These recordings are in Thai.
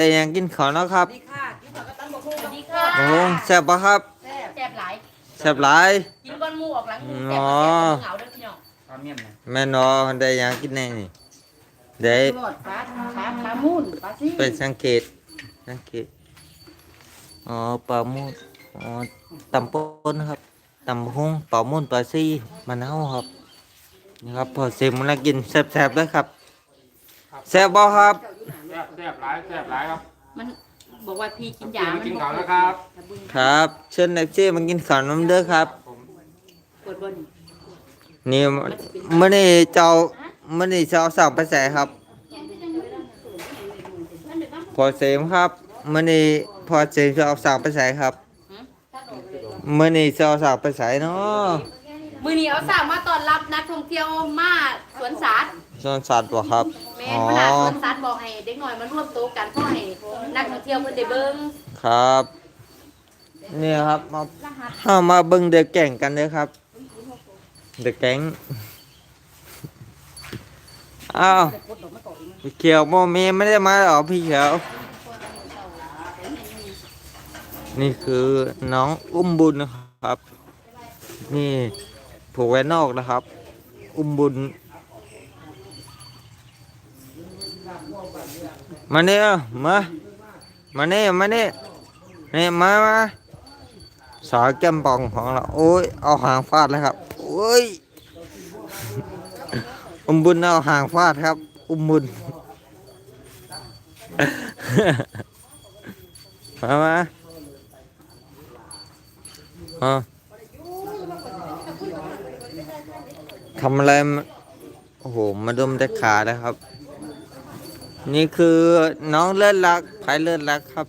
ได้ยังกินข้าวเนาะครับดีค่ะกินผักกระตั้งบกหุ่งสวัสดีค่ะโอ้โหแซ่บปะครับแซ่บแซ่บหลายแซ่บหลายกินก้อนหมูออกหลังหมูอ๋แซ่อบแซ่บเหงาเด้อพี่น้องตอนเมียนนะแม่นอได้ยังกินแน่นี่ได้ทอดปลาปลาปลามุ่นปลาซี่ไปสังเกตสังเกตอ๋อปลามูดอ๋อตำป่นครับตำพุงปลามูนปลาซี่มะนาวครับนี่ครับพอเสร็จมันแล้วกินแซ่บๆเลยครับแซ่บบ่ครับแซ่บแซ่บหลายแซ่บหลายครับมันบอกว่าพี่กินยา มามันกินบ่ข้าวแล้วครับครับ เชิญนักเจ้มากินข้าวน้ำเด้อครับ ผมเปิดบนนี่มื่อนี้เจ้ามื่อนี้เจ้าสั่งไปใส่ครับ พอเสมครับมื่อนี้พอเสมจะเอาสั่งไปใส่ครับมื่อนี้เจ้าสั่งไปใส่เนาะมื้อนี้เอาสาวมาต้อนรับนักท่องเที่ยวมาสวนสัตว์สวนสัตว์บ่ครับ แม่อ๋อขนาดสวนสัตว์บอกให้เด็กน้อยมาร่วมโตะกันเพื่อให้นักท่องเที่ยวเพิ่นได้เบิ่งครับนี่ครับมาห้ามาเบิ่งเด็กแก่งกันเลยครับ เด็กแก๊งอ้าวพี่เขียวโมเมไม่ได้มาหรอพี่เขียว นี่คือน้องอุ้มบุญนะครับ นี่ผูกไว้นอกนะครับ อุ้มบุญ มาเนี่ยมา มาเนี่ยมาเนี่ยเนี่ยมามาสาวแก้มปองของเราโอ้ยเอาหางฟาดเลยครับโอ้ยอุ้มบุญเอาหางฟาดครับ อุ้มบุญมามาอะทำอะไรมาโอ้โห มาดมแต่ขาเลยครับ นี่คือน้องเลิศรักภายเลิศรักครับ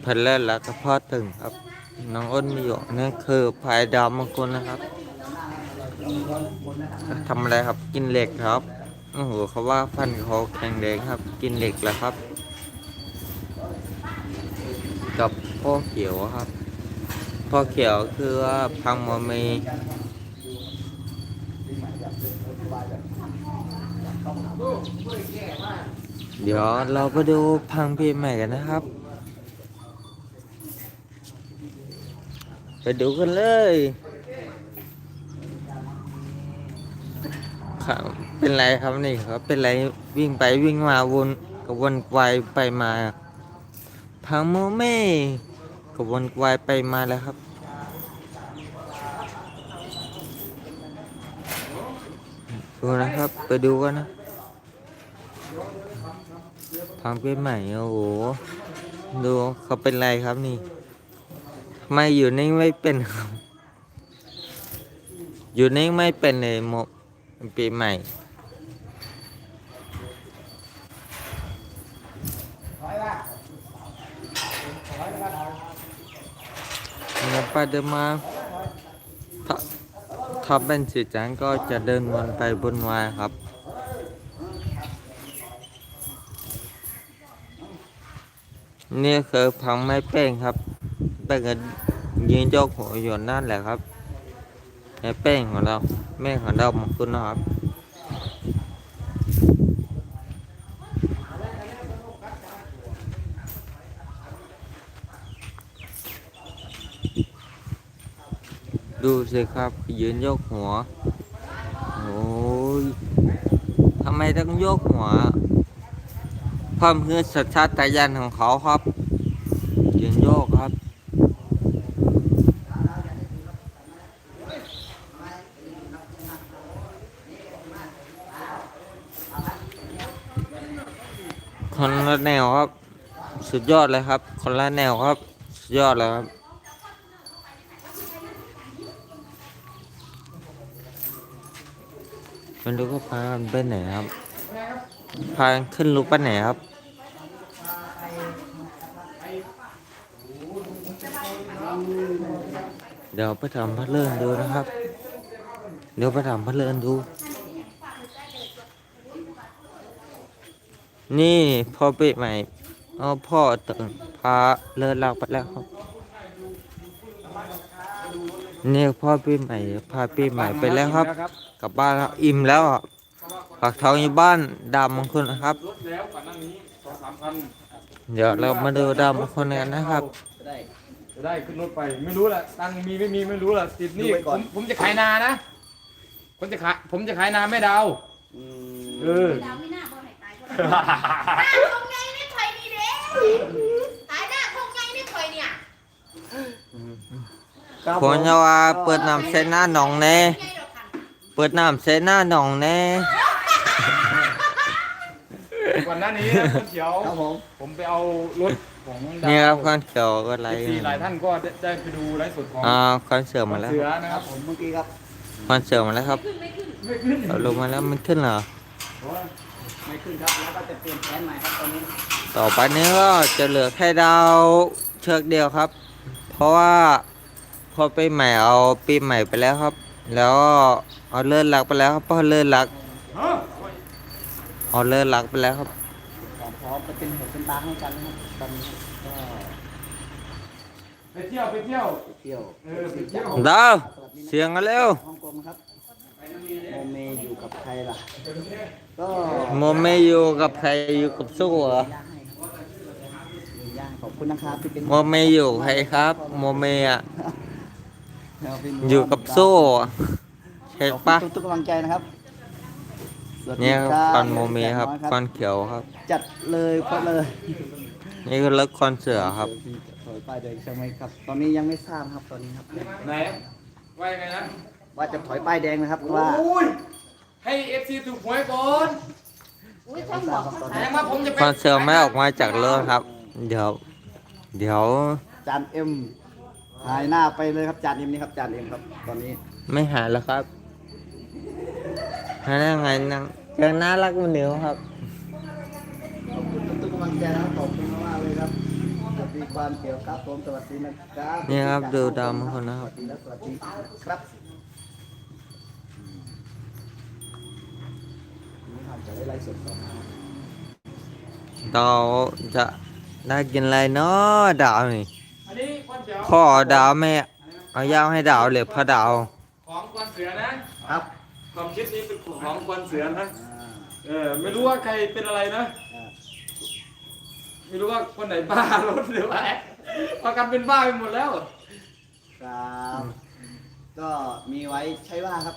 เพิ่เลิศรักก็พอถึงครับ น้องอ้นมีอยู่นี่คือภายดาวมงคลนะครับทำอะไรครับกินเหล็กครับโอ้โหเขาว่าฟันเขาแข็งแรงครับ กินเหล็กแล้วครับ กับพ่อเขียวครับ พอเขียวคือว่าพังมามีเดี๋ยวเราไปดูพังเพลงใหม่กันนะครับ ไปดูกันเลยครับเป็นไรครับนี่ครับเป็นไรวิ่งไปวิ่งมาวนกวนไกวไปมาพังโมเม่ กระวนวายไปมาแล้วครับ ดูนะครับ ไปดูกันนะพังเป็นใหม่โอ้โห ดูเขาเป็นไรครับนี่ไม่อยู่นิ่งไม่เป็นครับ อยู่นิ่งไม่เป็นเลยโมปีใหม่ เนี่ยไปเดินมาถ้าถ้าเป็นสีจางก็จะเดินวนไปบนวายครับ นี่คือพังไม้เป้งครับแป้งก็ยืนโจกหัวอยู่นั่นแหละครับไม้เป้งของเราแม่ของเราของคุณนะครับ ดูสิครับ ยืนยกหัว โอ้ยทำไมต้องยกหัว ความคือสัญชาตญาณของเขาครับ ยืนโยกครับคนละแนวครับ สุดยอดเลยครับ คนละแนวครับ สุดยอดเลยครับ นดูก็พากันไปไหนครับ พาขึ้นรูปไปไหนครับ เดี๋ยวไปทำพัดเลื่อนดูนะครับ เดี๋ยวไปทำพัดเลื่อนดู นี่พ่อป๊ะใหม่เอาพ่อตื่นพาเลินลากไปแล้วครับนี่พ่อปีใหม่พาปีใหม่ไปแล้วครับ กลับบ้านแล้วอิ่มแล้วอะฝากท้องอยู่บ้านดาวมงคลนะครับรถแล้วก่อนหน้านี้สองสามพันเดี๋ยวเรามาดูดาวมงคลกันนะครับ จะได้ขึ้นรถไปไม่รู้แหละตังค์มีไม่มีไม่รู้แหละติดหนี่ผมผมจะขายนานะผมจะขายผมจะขายนาแม่ดาวเออ ดาวไม่น่าบ่ให้ตายก็ได้ทงไงนี่ถอยนี่เด้ตายหน้าทงไงนี่ถอยเนี่ยผมจะว่าเปิดน้ำใส่หน้าหนองแน่ไงดอกคัน เปิดน้ำใส่หน้าหนองแน่ ก่อนหน้านี้นะคุณเขียวครับผม ผมไปเอารถของดาวนี่ครับคอนเขียวก็ไรที่หลายท่านก็ได้ได้ไปดูไลฟ์สดของอ่าคอนเสิร์ตมาแล้วเสือนะคครัรับบผมเมื่อกี้ครับคอนเสิร์ตมาแล้วครับไม่ขึ้นเอาลงมาแล้วมันขึ้นเหรอไม่ขึ้นครับแล้วก็จะเปลี่ยนแผนใหม่ครับตอนนี้ต่อไปนี้ก็จะเหลือแค่ดาวเชือกเดียวครับ เพราะว่าพอปีใหม่เอาปีใหม่ไปแล้วครับ แล้ว ก็เอาเลื่อนหลักไปแล้วครับเพราะเลื่อนหลักฮะเอาเลื่อนหลักไปแล้วครับพร้อมจะเป็นหูเป็นตาให้กันนะครับตอนนี้ก็ไปเที่ยวไปเที่ยวไปเที่ยวเออไปเที่ยวดาวสวัสดีนะเสียงกันเร็วฮ่องกงครับโมเมอยู่กับใครล่ะก็โมไม่อยู่กับใครอยู่กับสู้เหรอย่างให้ครับย่างขอบคุณนะครับที่เป็นโมไม่อยู่ใครครับ โมเมอะเราเป็นอยู่กับสู้ ใช่ขอบปะคุณทุกกำลังใจนะครับสวัสดีเนี่ยรับคอนโมเมครับแจกคอนเขียวครับ จัดเลยเพราะเลย นี่คือรถคอนเสือครับถอยไปเดินใช่ไหมครับ ตอนนี้ยังไม่ทราบครับตอนนี้ครับไหนว่ายังไงนะว่าจะถอยป้ายแดงนะครับว่าโอ้ยให้เอฟซีถูกหวยก่อนอุ้ยช่างบอกเขาแสดงว่าผมจะไปคอนเสิร์ตไม่ออกมาจากรถครับ เดี๋ยว เดี๋ยวจานเอ็มหายหน้าไปเลยครับจานเอ็มนี่ครับจานเอ็มครับ ตอนนี้ ไม่หายแล้วครับ หาได้ไงนังยังน่ารักเหมือนเดิมครับ ขอบคุณทุกกำลังใจนะครับขอบคุณมากๆเลยครับสวัสดีความเกี่ยวครับผมสวัสดีนะครับนี่ครับดูดาวมงคลนะครับ สวัสดีและสวัสดีครับนี่ครับจะได้ไลฟ์สดต่อมาเราจะได้กินอะไรเนาะดาวนี่อันนี้ควันเขียวพ่อดาวแม่เอาย่างให้ดาวเลยพ่อดาว ของควันเสือนะครับ ความคิดนี้เป็นของควันเสือนะอ่าเออไม่รู้ว่าใครเป็นอะไรนะอ่าไม่รู้ว่าคนไหนบ้ารถหรือว่าพากันเป็นบ้าไปหมดแล้วครับก็มีไว้ใช้ว่าครับ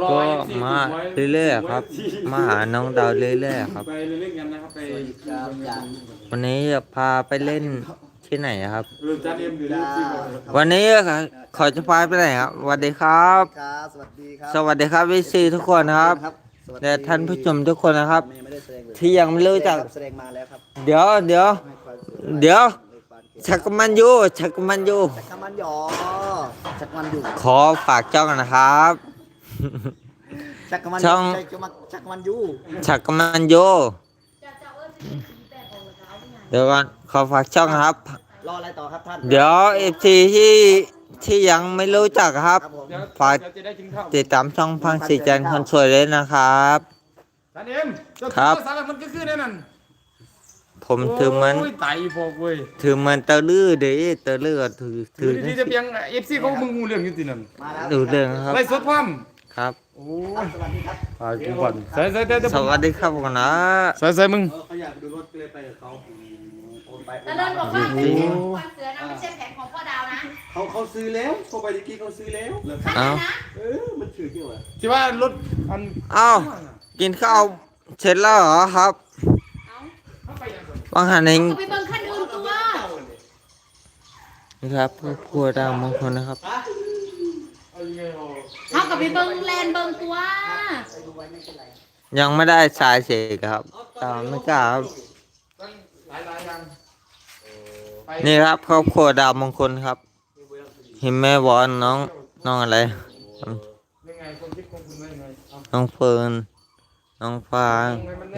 รอก็ FC มาถูกไว้เรื่อยๆครับถูกไว้ที่มาหาน้องดาวเรื่อยๆครับ ไปเรื่อยๆกันนะครับไปสวัสดีครับจานวันนี้จะพาไปเล่นที่ไหนครับเออจานเอ็มอยู่ที่ซีบ อกวันนี้ขอจะพาไปไหนครับสวัสดีครับ ครับสวัสดีครับสวัสดีครับวิซีทุกคนนะครับสวัสดีและท่านผู้ชมทุกคนนะครับไม่ได้แสดงเลยที่ยังไม่รู้จัก แสดงมาแล้วครับเดี๋ยวเดี๋ยว ให้ความสนใจเดี๋ยวในความเกี่ยวชักมันอยู่ชักมันอยู่ชักมันหยอชักมันอยู่ขอฝากจ้องนะครับชักมันช่องใช่จะมาชักมันอยู่ชักมันอยู่จะจะเอิ้นเป็นผีแปลกของเราเอาไงเดี๋ยวก่อนขอฝากช่องนะครับ รออะไรต่อครับท่านเดี๋ยวเอฟซีที่ ที่ยังไม่รู้จักครับ ครับผมเดี๋ยวฝาก เดี๋ยวจะได้กินข้าวติดตามช่องพังสีจันทร์คนสวยเลยนะครับจานเอ็มเจ้าครับ ตัวสารมันก็คือแน่นั่นผมถือมันโอ้ยไตพอกเว้ยถือมันเตะลือเด้เตะลือก็ถือถืถืออที่จะเพียงเอฟซีเขามึงงูเรื่องอยู่ที่นั่นมาแล้วดูเรื่องครับไล่สดพร้อมครับ โอ้ครับยสวัสดีครับพากูก่อนใส่ใส่เดี๋ยวเดี๋ยวสวัสดีครับผมนะ ใส่ใส่มึง เขาอยากดูรถเลยไปกับเขาโอน ไปแต่เลินบอกว่าเป็นแผนของควันเสือนะไม่ใช่แผนของพ่อดาวนะเขาเขาซื้อแล้วโทรไปดิกี้เขาซื้อแล้วขั้นเอ้านะเออมันถือเกี่ยวอะที่ว่ารถอันเอ้ากินข้าวเสร็จแล้วเหรอครับเอาเข้าไปยังไงบางหันเองเอาไปเบิ่งขั้นอื่นตัวนี่ครับครอบครัวดาวมงคลนะครับเอายังไงเอาเอากับไปเบิ่งแลนเบิ่งตัวยังไม่ได้สายเสกครับ ตามไม่กล้าครับตั้งหลายหลายๆอย่างไป นี่ครับครอบครัวดาวมงคลครับเห็นแม่บอลน้องน้องอะไรยังไงความคิดของคุณว่ายังไงเอาน้องเฟิร์นน้องฟาง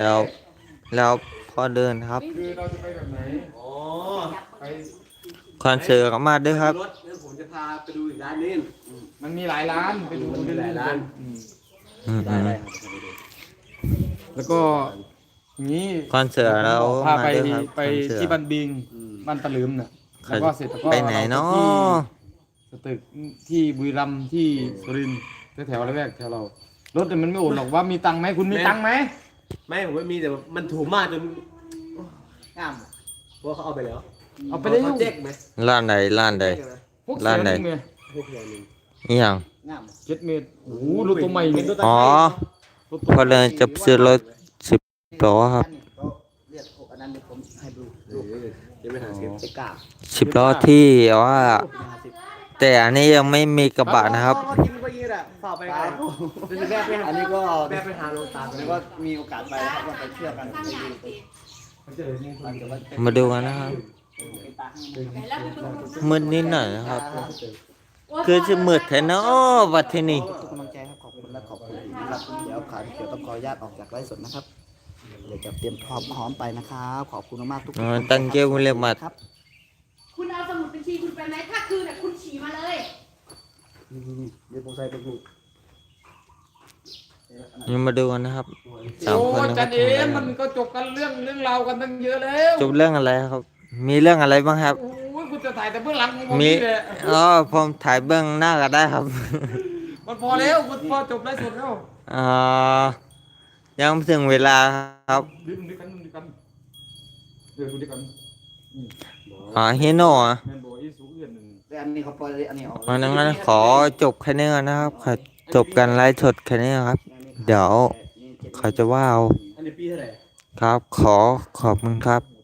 แล้วแล้วพ่อเดินครับคือเราจะไปแบบไหนอ๋อไปคอนเสิร์ตก็มาด้วยครับรถเดี๋ยวผมจะพาไปดูอีกร้านนึงมันมีหลายร้านไปดูมันมีหลายร้านอืมอืมได้ได้ครับแล้วก็นี้คอนเสิร์ตเราพามาไปด้วยครับไปคอนเสิร์ที่ตบ้านบิง บ้านตะลืมน่ะแล้วก็เสร็จแล้วก็ไปไหนเนาะตึกที่บุรีรัมย์ที่สุรินทร์แถวๆละแวกแถวเรารถเนี่ยมันไม่โอดหรอกว่ามีตังค์ไหมคุณมีตังค์ไหมไม่ผมไม่มีแต่มันถูกมากจนงามเพราะเขาเอาไปแล้ว เอาไปได้เขาเจ๊กไหมร้านใดร้านใดพวกร้านไหนเสียงเนี่ยพวกอย่างหนึงนี่ยังงามเจ็ดเมตรโอ้โหรถตัวใหม่เป็เนี่ยนตัวอ๋อรถตัวพอเลยจะซื้อรถสิบล้อครับเขาเรี ยกอันนั้นเดี๋ยวผมให้ดูเออยังไม่หาซื้อไอ้กาบสิบล้อที่ว่าห้าสิบแต่อันนี้ยังไม่มีกระบะนะครับเขากินไปยี่แหละฝากไปกันเป็นแม่ไปหาอันนี้ก็แม่ไปหาโลตาอันนี้ก็มีโอกาสไปนะครับก็ไปเที่ยวกันไปดูไปมันจะว่าเป็นมาดูกันนะครับเป็นตาให้แล้วไปดูมืดนิดหน่อยนะครับ คือจะมืดแท้เนาะวัดที่นี่ ทุกกำลังใจครับขอบคุณและขอบคุณนะครับเดี๋ยวขาที่เกี่ยวต้องขออนุญาตออกจากไลฟ์สดนะครับ เดี๋ยวจะเตรียมพร้อมพร้อมไปนะครับขอบคุณมากๆทุกคอ๋อนตั้งเกมเรียกมาครับคุณเอาสมุดบัญชีคุณไปไหมถ้าคืนน่ะคุณฉี่มาเลย นี่ๆเดี๋ยวผมใส่ไปดูยังมาดูกันนะครับสามโอ้คนนะคจัรับนเอ็มมันก็จบกันเรื่องเรื่องราวกันตั้งเยอะแล้วจบเรื่องอะไรครับ มีเรื่องอะไรบ้างครับ โอ้ยคุณจะถ่ายแต่เบื้องหลังของผมมีนี่แหละอ๋อผมถ่ายเบื้องหน้าก็ได้ครับมันพอแล้วคุณพอจบได้สุดแล้ว อ่า ยังไม่ถึงเวลาครับดื่มด้วยกันดื่มด้วยกันเดี๋ยวดูด้วยกันอ๋อฮิโน่อะแมนบอกอีสูเอื่อนหนึ่งแต่อันนี้เขาปล่อยอันนี้ออกเพราะฉะนั้นขอจบแค่นี้ก่อนนะครับขอจบการไลฟ์สดแค่นี้ครับ เดี๋ยว เขาจะว่าเอาอันนี้ปีเท่าไหร่ ครับ ขอขอบคุณครับ